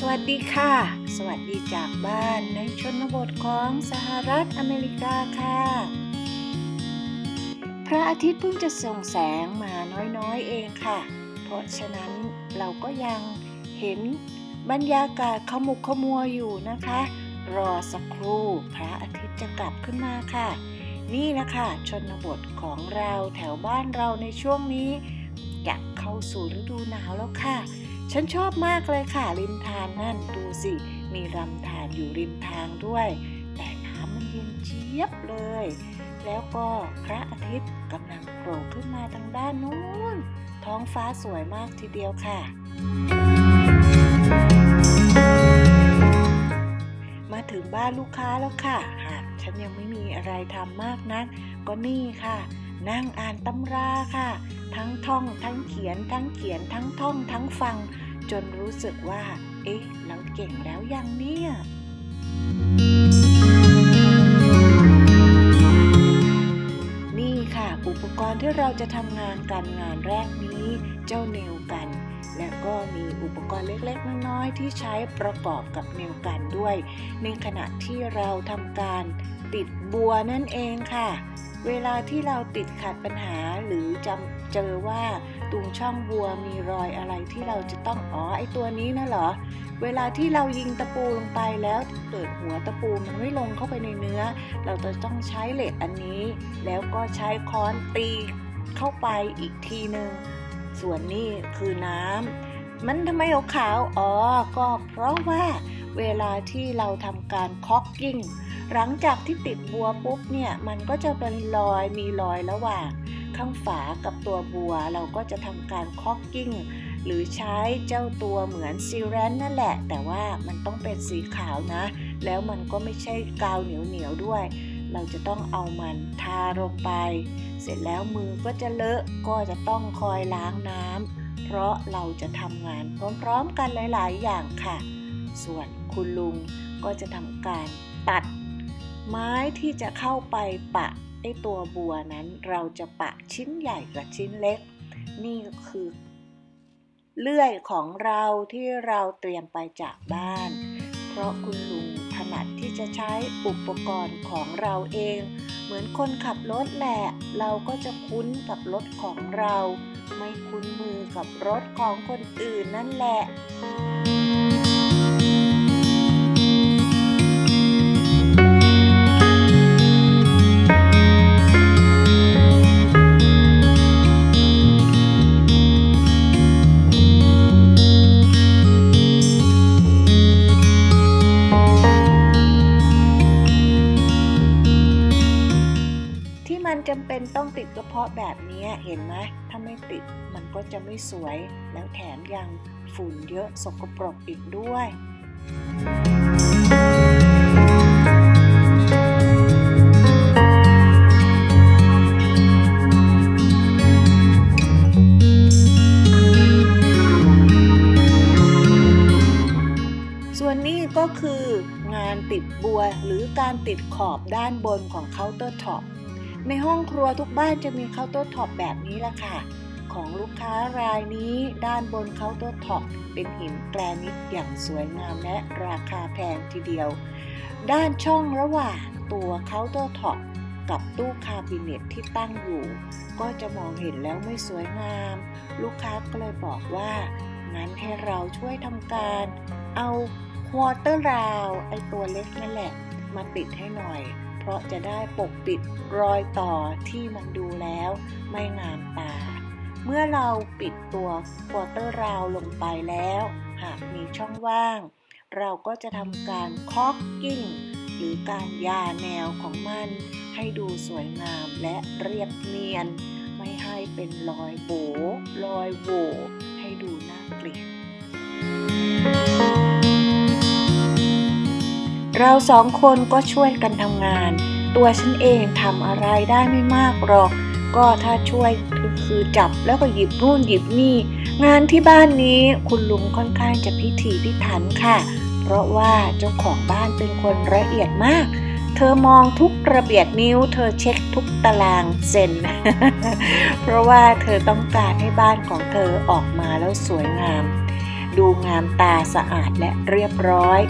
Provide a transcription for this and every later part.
สวัสดีค่ะ สวัสดีจากบ้านในชนบทของสหรัฐอเมริกาค่ะ พระอาทิตย์เพิ่งจะส่งแสงมาน้อยๆเองค่ะ เพราะฉะนั้นเราก็ยังเห็นบรรยากาศขมุกขมัวอยู่นะคะ รอสักครู่พระอาทิตย์จะกลับขึ้นมาค่ะ นี่นะคะชนบทของเราแถวบ้านเราในช่วงนี้จะเข้าสู่ฤดูหนาวแล้วค่ะ ฉันชอบมากเลยค่ะ ริมทางนั่นดูสิ มีลำธารอยู่ริมทางด้วย แต่น้ำมันเย็นเจี๊ยบเลย แล้วก็พระอาทิตย์กำลังโผล่ขึ้นมาทางด้านนู้น ท้องฟ้าสวยมากทีเดียวค่ะ มาถึงบ้านลูกค้าแล้วค่ะ หากฉันยังไม่มีอะไรทำมากนัก ก็นี่ค่ะ นั่งอ่านตำราค่ะ ทั้งท่อง ทั้งเขียน ทั้งเขียน ทั้งท่อง ทั้งฟัง จนรู้สึกว่า เอ๊ะ เราเก่งแล้วยังเนี่ยนี่ค่ะ อุปกรณ์ที่เราจะทำงานกันงานแรกนี้ เจ้าเนวกัน และก็มีอุปกรณ์เล็กๆน้อยๆที่ใช้ประกอบกับเนวกันด้วย ในขณะที่เราทำการติดบัวนั่นเองค่ะ เวลาที่เราติดขัดปัญหาหรือจำเจอว่าตรงช่องบัวมีรอยอะไรที่เราจะต้องอ๋อไอตัวนี้นะเหรอ เวลาที่เรายิงตะปูลงไปแล้วเกิดหัวตะปูมันไม่ลงเข้าไปในเนื้อ เราจะต้องใช้เหล็กอันนี้ แล้วก็ใช้ค้อนตีเข้าไปอีกทีหนึ่งส่วนนี้คือน้ำมันทำไมขาวอ๋อ ก็เพราะว่า เวลาที่เราทำการคอกกิ้ง หลังจากที่ติดบัวปุ๊บเนี่ย มันก็จะเป็นรอยมีรอยระหว่าง ข้างฝากับตัวบัว เราก็จะทำการคอกกิ้ง หรือใช้เจ้าตัวเหมือนซีแรนนั่นแหละ แต่ว่ามันต้องเป็นสีขาวนะ แล้วมันก็ไม่ใช่กาวเหนียวเหนียวๆด้วย เราจะต้องเอามันทาลงไป เสร็จแล้วมือก็จะเลอะก็จะต้องคอยล้างน้ำเพราะเราจะทำงานพร้อมๆกันหลาย ๆ อย่างค่ะ ส่วนคุณลุงก็จะทำการตัด ไม้ที่จะเข้าไปปะไอตัวบัวนั้น เราจะปะชิ้นใหญ่กับชิ้นเล็ก นี่คือ เลื่อยของเราที่เราเตรียมไปจากบ้าน เพราะคุณลุงถนัดที่จะใช้อุปกรณ์ของเราเอง เหมือนคนขับรถแหละ เราก็จะคุ้นกับรถของเรา ไม่คุ้นมือกับรถของคนอื่นนั่นแหละ ติดกระเพาะแบบนี้เห็นไหมถ้าไม่ติดมันก็จะไม่สวย แล้วแถมยังฝุ่นเยอะสกปรกอีกด้วย ส่วนนี้ก็คืองานติดบัวหรือการติดขอบด้านบนของเคาน์เตอร์ท็อป ในห้องครัวทุกบ้านจะมีเคาน์เตอร์ท็อปแบบนี้ละค่ะ ของลูกค้ารายนี้ด้านบนเคาน์เตอร์ท็อปเป็นหินแกรนิตอย่างสวยงามและราคาแพงทีเดียว ด้านช่องระหว่างตัวเคาน์เตอร์ท็อปกับตู้คาบิเนตที่ตั้งอยู่ ก็จะมองเห็นแล้วไม่สวยงาม ลูกค้าก็เลยบอกว่า งั้นให้เราช่วยทำการ เอาควอเตอร์ราวไอตัวเล็กนั่นแหละ มาติดให้หน่อย ราะจะได้ปกปิดรอยต่อที่มันดูแล้วไม่งามตา เมื่อเราปิดตัวควอเตอร์ราวลงไปแล้ว หากมีช่องว่าง เราก็จะทำการคอกกิ้ง หรือการยาแนวของมัน ให้ดูสวยงามและเรียบเนียน ไม่ให้เป็นรอยโบรอยโหวให้ดูน่าเกลียด เราสองคนก็ช่วยกันทำงาน ตัวฉันเองทำอะไรได้ไม่มากหรอก ก็ถ้าช่วยคือคือจับแล้วก็หยิบนู่นหยิบนี่ งานที่บ้านนี้คุณลุงค่อนข้างจะพิถีพิถันค่ะ เพราะว่าเจ้าของบ้านเป็นคนละเอียดมาก เธอมองทุกระเบียดนิ้ว เธอเช็คทุกตารางเซน เพราะว่าเธอต้องการให้บ้านของเธอออกมาแล้วสวยงาม ดูงามตาสะอาดและเรียบร้อย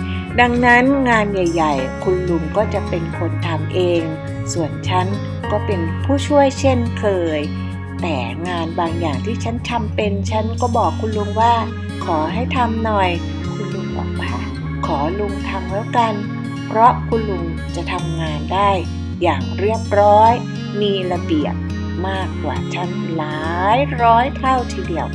ดังนั้นงานใหญ่ ๆ คุณลุงก็จะเป็นคนทำเอง ส่วนฉันก็เป็นผู้ช่วยเช่นเคย แต่งานบางอย่างที่ฉันทำเป็น ฉันก็บอกคุณลุงว่า ขอให้ทำหน่อย คุณลุงบอกว่าขอลุงทำแล้วกัน เพราะคุณลุงจะทำงานได้อย่างเรียบร้อย มีระเบียบมากกว่าฉันหลายร้อยเท่าทีเดียว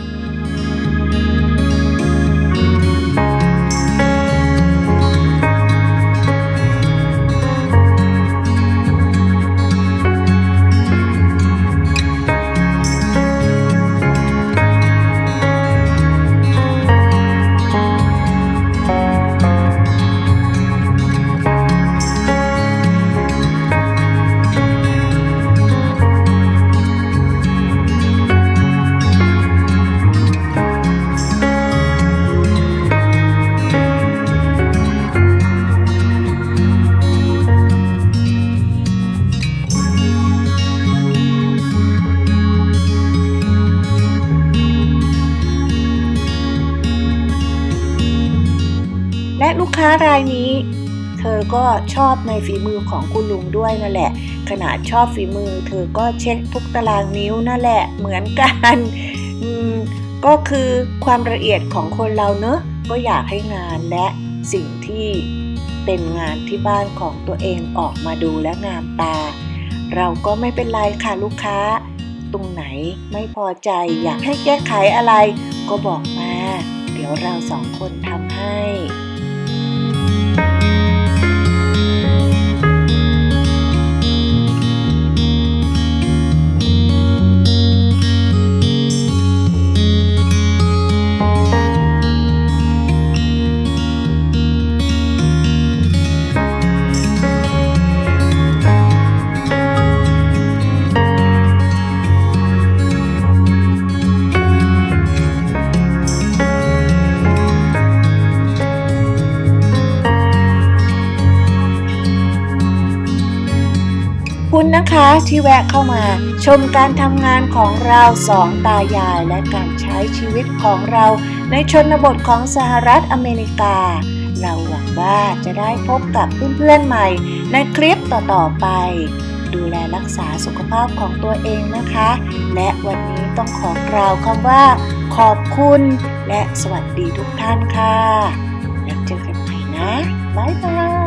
ค้ารายนี้ เธอก็ชอบในฝีมือของคุณลุงด้วยนั่นแหละ ขนาดชอบฝีมือ เธอก็เช็คทุกตารางนิ้วนั่นแหละเหมือนกันก็คือความละเอียดของคนเราเนอะก็อยากให้งานและสิ่งที่เป็นงานที่บ้านของตัวเองออกมาดูและงามตา เราก็ไม่เป็นไรค่ะลูกค้า ตรงไหนไม่พอใจอยากให้แก้ไขอะไร ก็บอกมา เดี๋ยวเราสองคนทำให้ นะคะที่แวะเข้ามา ชมการทำงานของเราสองตายายและการใช้ชีวิตของเราในชนบทของสหรัฐอเมริกา เราหวังว่าจะได้พบกับเพื่อนๆใหม่ ในคลิปต่อๆไป ดูแลรักษาสุขภาพของตัวเองนะคะ และวันนี้ต้องขอกล่าวคำว่า ขอบคุณ และสวัสดีทุกท่านค่ะแล้วเจอกันใหม่นะบ๊ายบาย